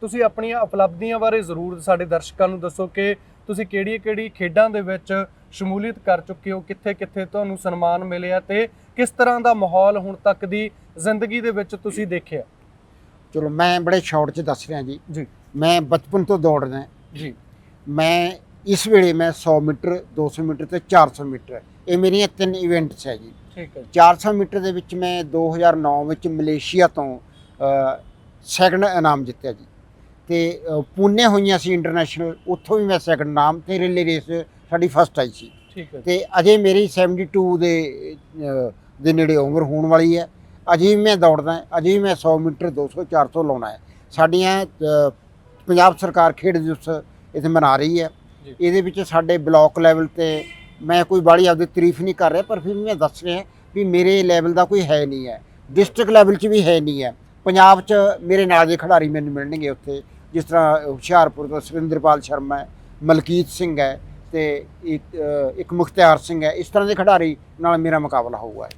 ਤੁਸੀਂ ਆਪਣੀਆਂ ਉਪਲਬਧੀਆਂ ਬਾਰੇ ਜ਼ਰੂਰ ਸਾਡੇ ਦਰਸ਼ਕਾਂ ਨੂੰ ਦੱਸੋ ਕਿ ਤੁਸੀਂ ਕਿਹੜੀ-ਕਿਹੜੀ ਖੇਡਾਂ ਦੇ ਵਿੱਚ ਸ਼ਮੂਲੀਅਤ ਕਰ ਚੁੱਕੇ ਹੋ ਕਿੱਥੇ-ਕਿੱਥੇ ਤੁਹਾਨੂੰ ਸਨਮਾਨ ਮਿਲਿਆ ਤੇ ਕਿਸ ਤਰ੍ਹਾਂ ਦਾ ਮਾਹੌਲ ਹੁਣ ਤੱਕ ਦੀ ਜ਼ਿੰਦਗੀ ਦੇ ਵਿੱਚ ਤੁਸੀਂ ਦੇਖਿਆ? ਚਲੋ ਮੈਂ ਬੜੇ ਸ਼ਾਰਟ 'ਚ ਦੱਸ ਰਿਹਾ ਜੀ। ਜੀ। ਮੈਂ ਬਚਪਨ ਤੋਂ ਦੌੜ ਰਿਹਾ। ਜੀ। ਮੈਂ ਇਸ ਵੇਲੇ ਮੈਂ 100 ਮੀਟਰ 200 ਮੀਟਰ ਤੇ 400 ਮੀਟਰ। ਇਹ ਮੇਰੀਆਂ ਤਿੰਨ ਇਵੈਂਟਸ ਹੈ ਜੀ। ਠੀਕ ਹੈ ਜੀ। 400 ਮੀਟਰ ਦੇ ਵਿੱਚ ਮੈਂ 2009 ਵਿੱਚ ਮਲੇਸ਼ੀਆ ਤੋਂ ਸੈਕੰਡ ਇਨਾਮ ਜਿੱਤਿਆ ਜੀ। ਤੇ ਪੂਨੇ ਹੋਈਆਂ ਸੀ ਇੰਟਰਨੈਸ਼ਨਲ ਉੱਥੋਂ ਵੀ ਮੈਂ ਸੈਕੰਡ ਨਾਮ ਤੇ ਰਿਲੇ ਰੇਸ ਸਾਡੀ ਫਸਟ ਆਈ ਸੀ। ਠੀਕ ਹੈ। ਤੇ ਅਜੇ ਮੇਰੀ 72 ਦੇ ਦੇ ਨੇੜੇ ਉਮਰ ਹੋਣ ਵਾਲੀ ਹੈ। ਅਜੇ ਵੀ ਮੈਂ ਦੌੜਦਾ ਅਜੇ ਵੀ ਮੈਂ 100 ਮੀਟਰ 200 400 ਲਾਉਣਾ ਹੈ। ਸਾਡੀਆਂ ਪੰਜਾਬ ਸਰਕਾਰ ਖੇਡ ਦਿਵਸ ਇੱਥੇ ਮਨਾ ਰਹੀ ਹੈ। ਇਹਦੇ ਵਿੱਚ ਸਾਡੇ ਬਲਾਕ ਲੈਵਲ ਤੇ ਮੈਂ ਕੋਈ ਬਾੜੀ ਆਪਦੀ ਤਾਰੀਫ ਨਹੀਂ ਕਰ ਰਿਹਾ ਪਰ ਫਿਰ ਵੀ ਮੈਂ ਦੱਸ ਰਿਹਾ ਵੀ ਮੇਰੇ ਲੈਵਲ ਦਾ ਕੋਈ ਹੈ ਨਹੀਂ ਹੈ। ਡਿਸਟ੍ਰਿਕਟ ਲੈਵਲ 'ਚ ਵੀ ਹੈ ਨਹੀਂ ਹੈ। ਪੰਜਾਬ 'ਚ ਮੇਰੇ ਨਾਲ ਦੇ ਖਿਡਾਰੀ ਮੈਨੂੰ ਮਿਲਣਗੇ ਉੱਥੇ। ਜਿਸ ਤਰ੍ਹਾਂ ਹੁਸ਼ਿਆਰਪੁਰ ਤੋਂ ਸੁਰਿੰਦਰਪਾਲ ਸ਼ਰਮਾ ਹੈ, ਮਲਕੀਤ ਸਿੰਘ ਹੈ ਤੇ ਇੱਕ ਇੱਕ ਮੁਖਤਿਆਰ ਸਿੰਘ ਹੈ, ਇਸ ਤਰ੍ਹਾਂ ਦੇ ਖਿਡਾਰੀ ਨਾਲ ਮੇਰਾ ਮੁਕਾਬਲਾ ਹੋਊਗਾ।